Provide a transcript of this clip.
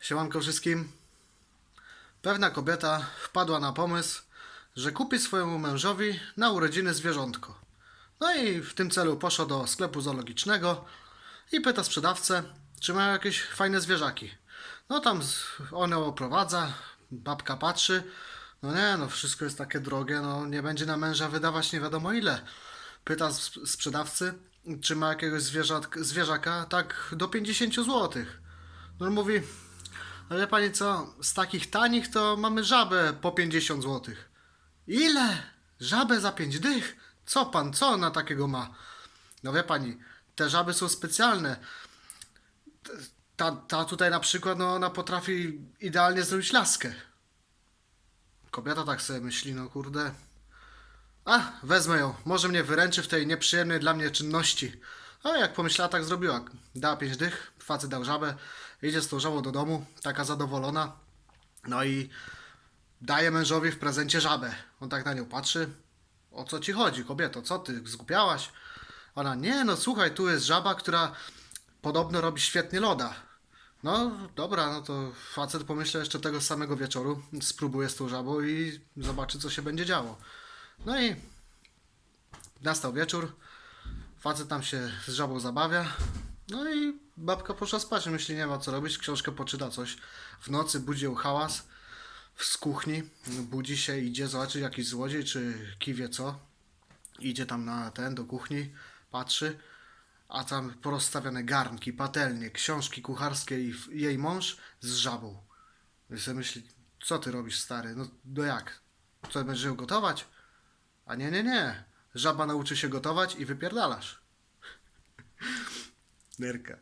Siemanko wszystkim. Pewna kobieta wpadła na pomysł, że kupi swojemu mężowi na urodziny zwierzątko. No i w tym celu poszła do sklepu zoologicznego i pyta sprzedawcę, czy mają jakieś fajne zwierzaki. No tam on ją oprowadza, babka patrzy, no nie, no wszystko jest takie drogie, no nie będzie na męża wydawać nie wiadomo ile. Pyta sp- sprzedawcy, czy ma jakiegoś zwierzak, zwierzaka, tak do 50 złotych. No on mówi, no wie pani co, z takich tanich to mamy żabę po 50 zł. Ile? Żabę za 5 dych? Co pan, co ona takiego ma? No wie pani, te żaby są specjalne. Ta, ta tutaj na przykład, no ona potrafi idealnie zrobić laskę. Kobieta tak sobie myśli, no kurde. A, wezmę ją. Może mnie wyręczy w tej nieprzyjemnej dla mnie czynności. A jak pomyślała, tak zrobiła. Dała pięć dych, facet dał żabę, idzie z tą żabą do domu, taka zadowolona. No i daje mężowi w prezencie żabę. On tak na nią patrzy. O co ci chodzi, kobieto? Co ty, zgubiałaś? Ona, nie no słuchaj, tu jest żaba, która podobno robi świetnie loda. No dobra, no to facet pomyślał jeszcze tego samego wieczoru, spróbuje z tą żabą i zobaczy co się będzie działo. No i nastał wieczór, facet tam się z żabą zabawia, no i babka poszła spać, myśli nie ma co robić, książkę poczyta coś. W nocy budzi ją hałas z kuchni, budzi się, idzie zobaczyć jakiś złodziej czy kiwie co. Idzie tam na ten, do kuchni, patrzy, a tam porozstawiane garnki, patelnie, książki kucharskie i jej mąż z żabą. I sobie myśli, co ty robisz stary, no, no jak? Co, będziesz gotować? A nie, nie, nie. Żaba nauczy się gotować i wypierdalasz. Nerka.